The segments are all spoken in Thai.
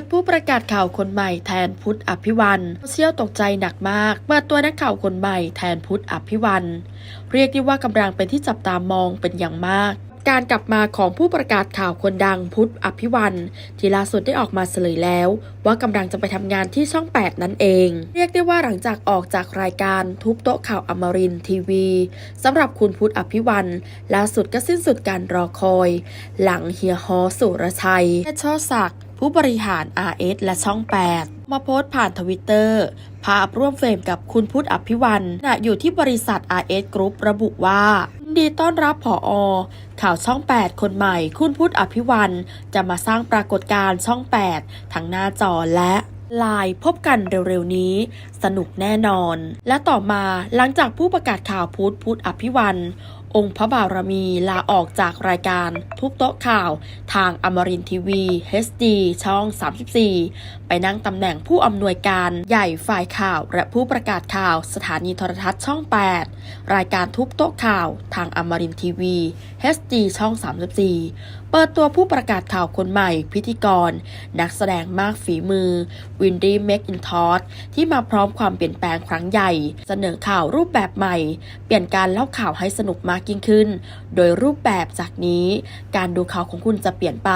ดผู้ประกาศข่าวคนใหม่แทนพุทธอภิวันโซเชียลตกใจหนักมากเมื่อตัวนักข่าวคนใหม่แทนพุทธอภิวันเรียกได้ว่ากำลังเป็นที่จับตามองเป็นอย่างมากการกลับมาของผู้ประกาศข่าวคนดังพุทธอภิวันที่ล่าสุดได้ออกมาเฉลยแล้ว ว่ากำลังจะไปทำงานที่ช่อง 8 นั่นเอง เรียกได้ว่าหลังจากออกจากรายการทุบโต๊ะข่าวอมรินทีวีสำหรับคุณพุทธอภิวันล่าสุดก็สิ้นสุดการรอคอย หลังเฮียฮอสุรชัยและช่อศักดิ์ ผู้บริหาร RS และช่อง 8 มาโพสต์ผ่านทวิตเตอร์ภาพร่วมเฟรมกับคุณพุทธอภิวันณอยู่ที่บริษัท RS Group ระบุว่าดีต้อนรับผออข่าวช่อง 8 คนใหม่ คุณพุทธอภิวันจะมาสร้างปรากฏการณ์ช่อง 8 ทั้งหน้าจอและไลน์พบกันเร็วๆนี้ สนุกแน่นอน และต่อมาหลังจากผู้ประกาศข่าวพุทธพุทธอภิวันองค์พระบารมีลาออกจากรายการทุกโต๊ะข่าว ทางอมรินทีวี HD ช่อง 34 ไปนั่งตำแหน่งผู้อำนวยการใหญ่ฝ่ายข่าวและผู้ประกาศข่าวสถานีโทรทัศน์ช่อง 8 รายการทุกโต๊ะข่าว ทางอมรินทีวี HD ช่อง 34 เปิดตัวผู้ประกาศข่าวคนใหม่พิธีกร นักแสดงมากฝีมือ วินดี้แมคอินทอสที่มาพร้อมความเปลี่ยนแปลงครั้งใหญ่ เสนอข่าวรูปแบบใหม่ เปลี่ยนการเล่าข่าวให้สนุกมากากยิ่งขึ้น โดยรูปแบบจากนี้ การดูข่าวของคุณจะเปลี่ยนไป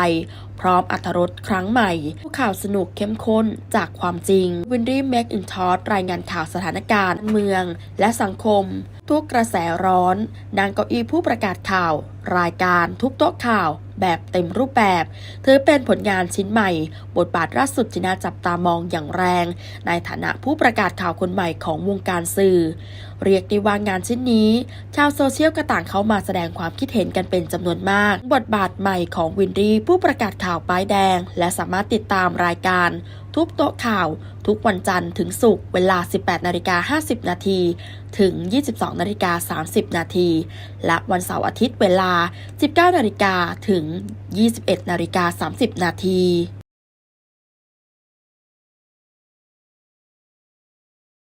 พร้อมอัธรสครั้งใหม่ผู้ข่าวสนุกเข้มข้นจากความจริงวินดี้แม็กอินทอสรายงานข่าวสถานการณ์เมือง และสังคม ทุกกระแสร้อนนางเก้าอี้ผู้ประกาศข่าว รายการทุกโต๊ะข่าว แบบเต็มรูปแบบ ถือเป็นผลงานชิ้นใหม่ บทบาทล่าสุดที่น่าจับตามองอย่างแรง ในฐานะผู้ประกาศข่าวคนใหม่ของวงการสื่อ เรียกได้ว่างานชิ้นนี้ ชาวโซเชียลก็ต่างเข้ามาแสดงความคิดเห็นกันเป็นจำนวนมาก บทบาทใหม่ของวินดี้ผู้ประกาศข่าวป้ายแดง และสามารถติดตามรายการ ทุกโต๊ะข่าว ทุกวันจันทร์ถึงศุกร์เวลา 18นาฬิกา50 นาทีถึง 22นาฬิกา30 นาทีและวันเสาร์อาทิตย์เวลา 19นาฬิกาถึง 21นาฬิกา30 นาที